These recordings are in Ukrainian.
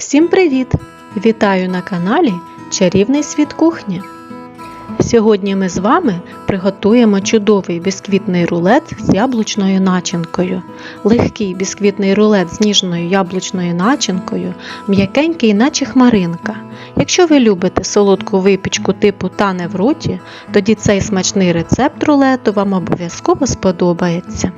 Всім привіт! Вітаю на каналі Чарівний світ кухні. Сьогодні ми з вами приготуємо чудовий бісквітний рулет з яблучною начинкою. Легкий бісквітний рулет з ніжною яблучною начинкою, м'якенький, наче хмаринка. Якщо ви любите солодку випічку типу тане в роті, тоді цей смачний рецепт рулету вам обов'язково сподобається.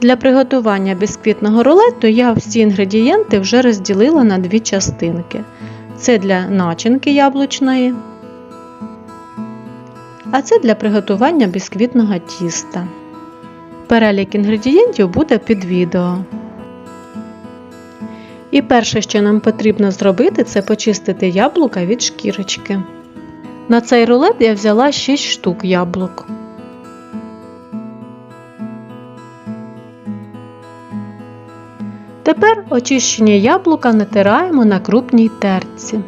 Для приготування бісквітного рулету я всі інгредієнти вже розділила на дві частинки. Це для начинки яблучної, а це для приготування бісквітного тіста. Перелік інгредієнтів буде під відео. І перше, що нам потрібно зробити, це почистити яблука від шкірочки. На цей рулет я взяла 6 штук яблук. Тепер очищені яблука натираємо на крупній терці.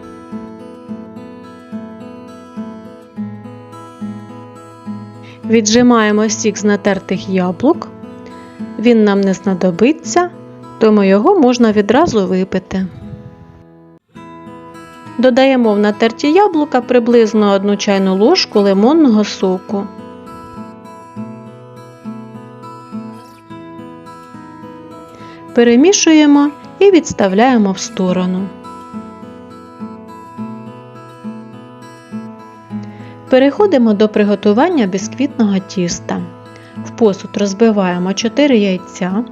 Віджимаємо сік з натертих яблук. Він нам не знадобиться, тому його можна відразу випити. Додаємо в натерті яблука приблизно 1 чайну ложку лимонного соку. Перемішуємо і відставляємо в сторону. Переходимо до приготування бісквітного тіста. В посуд розбиваємо 4 яйця.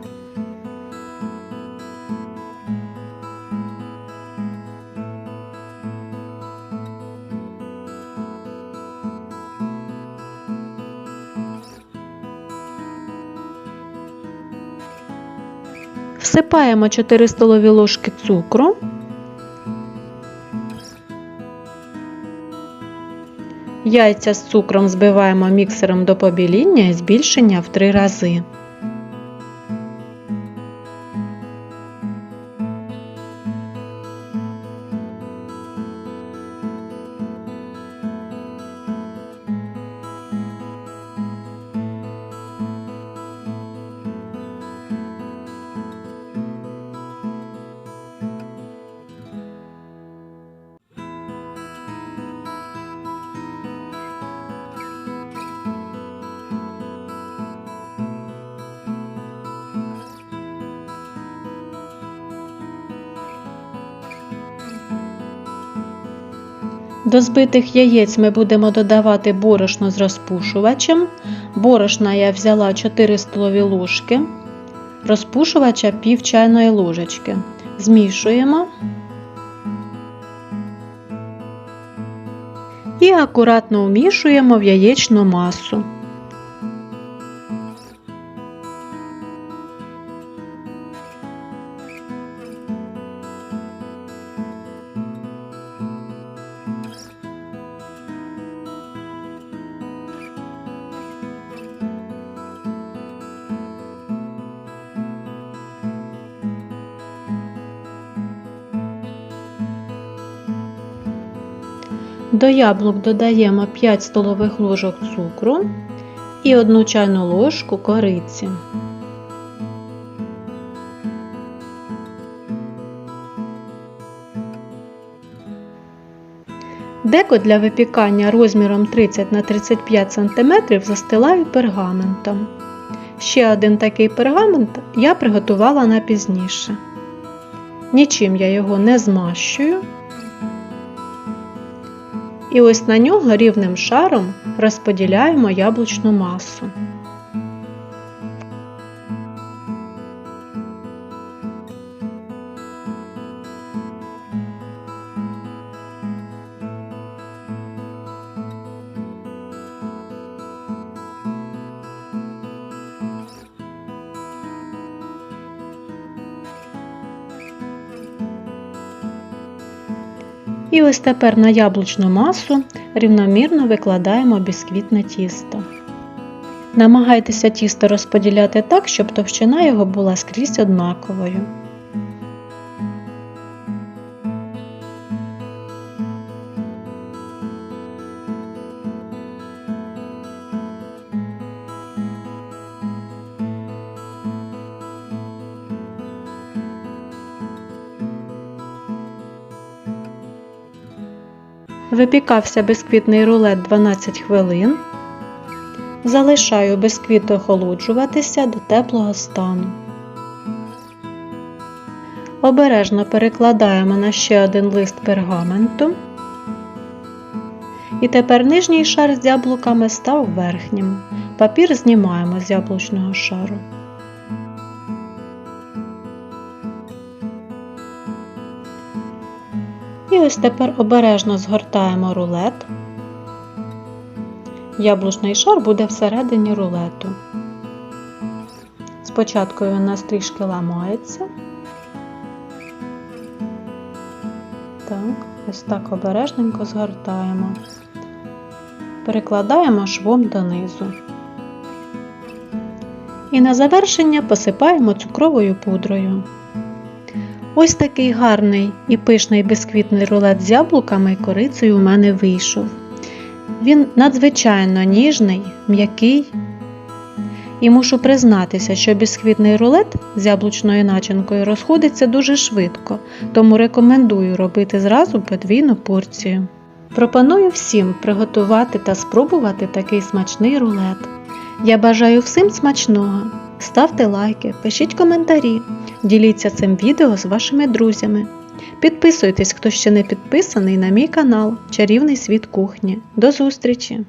Всипаємо 4 столові ложки цукру. Яйця з цукром збиваємо міксером до побіління і збільшення в 3 рази. До збитих яєць ми будемо додавати борошно з розпушувачем. Борошна я взяла 4 столові ложки, розпушувача пів чайної ложечки. Змішуємо і акуратно вмішуємо в яєчну масу. До яблук додаємо 5 столових ложок цукру і 1 чайну ложку кориці. Деко для випікання розміром 30 на 35 см застилаю пергаментом. Ще один такий пергамент я приготувала на пізніше. Нічим я його не змащую. І ось на нього рівним шаром розподіляємо яблучну масу. І ось тепер на яблучну масу рівномірно викладаємо бісквітне тісто. Намагайтеся тісто розподіляти так, щоб товщина його була скрізь однаковою. Випікався бисквітний рулет 12 хвилин. Залишаю бисквіт охолоджуватися до теплого стану. Обережно перекладаємо на ще один лист пергаменту. І тепер нижній шар з яблуками став верхнім. Папір знімаємо з яблучного шару. Ось тепер обережно згортаємо рулет. Яблучний шар буде всередині рулету. Спочатку він у нас трішки ламається. Так, ось так обережненько згортаємо. Перекладаємо швом донизу. І на завершення посипаємо цукровою пудрою. Ось такий гарний і пишний бисквітний рулет з яблуками і корицею у мене вийшов. Він надзвичайно ніжний, м'який. І мушу признатися, що бісквітний рулет з яблучною начинкою розходиться дуже швидко, тому рекомендую робити зразу подвійну порцію. Пропоную всім приготувати та спробувати такий смачний рулет. Я бажаю всім смачного. Ставте лайки, пишіть коментарі, діліться цим відео з вашими друзями. Підписуйтесь, хто ще не підписаний на мій канал Чарівний світ кухні. До зустрічі!